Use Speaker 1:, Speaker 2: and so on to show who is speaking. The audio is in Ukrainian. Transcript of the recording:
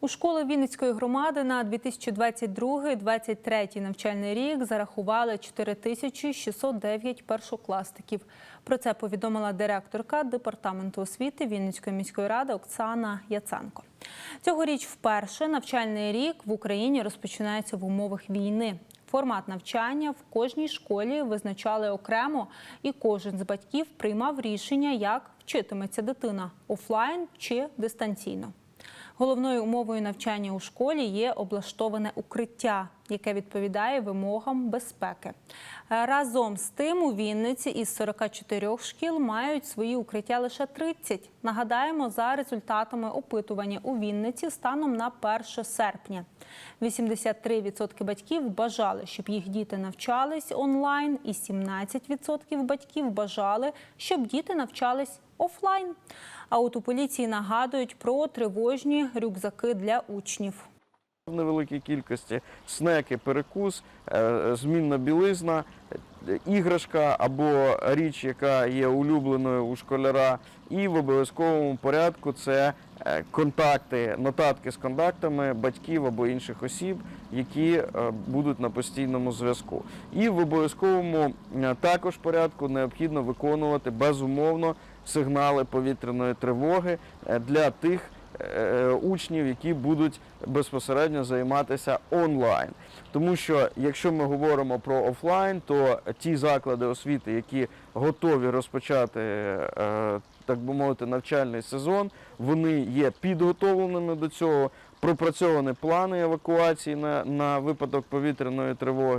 Speaker 1: У школи Вінницької громади на 2022-2023 навчальний рік зарахували 4609 першокласників. Про це повідомила директорка департаменту освіти Вінницької міської ради Оксана Яценко. Цьогоріч вперше навчальний рік в Україні розпочинається в умовах війни. Формат навчання в кожній школі визначали окремо, і кожен з батьків приймав рішення, як вчитиметься дитина офлайн чи дистанційно. Головною умовою навчання у школі є облаштоване укриття, яке відповідає вимогам безпеки. Е, Разом з тим у Вінниці із 44 шкіл мають свої укриття лише 30. Нагадаємо, за результатами опитування у Вінниці станом на 1 серпня. 83% батьків бажали, щоб їх діти навчались онлайн, і 17% батьків бажали, щоб діти навчались офлайн. А от у поліції нагадують про тривожні рюкзаки для учнів.
Speaker 2: В невеликій кількості снеки, перекус, е, змінна білизна, іграшка або річ, яка є улюбленою у школяра, і в обов'язковому порядку це е, контакти, нотатки з контактами батьків або інших осіб, які е, будуть на постійному зв'язку. І в обов'язковому також порядку необхідно виконувати безумовно сигнали повітряної тривоги для тих учнів, які будуть безпосередньо займатися онлайн. Тому що якщо ми говоримо про офлайн, то ті заклади освіти, які готові розпочати, е, так би мовити, навчальний сезон, вони є підготовленими до цього, пропрацьовані плани евакуації на, на випадок повітряної тривоги.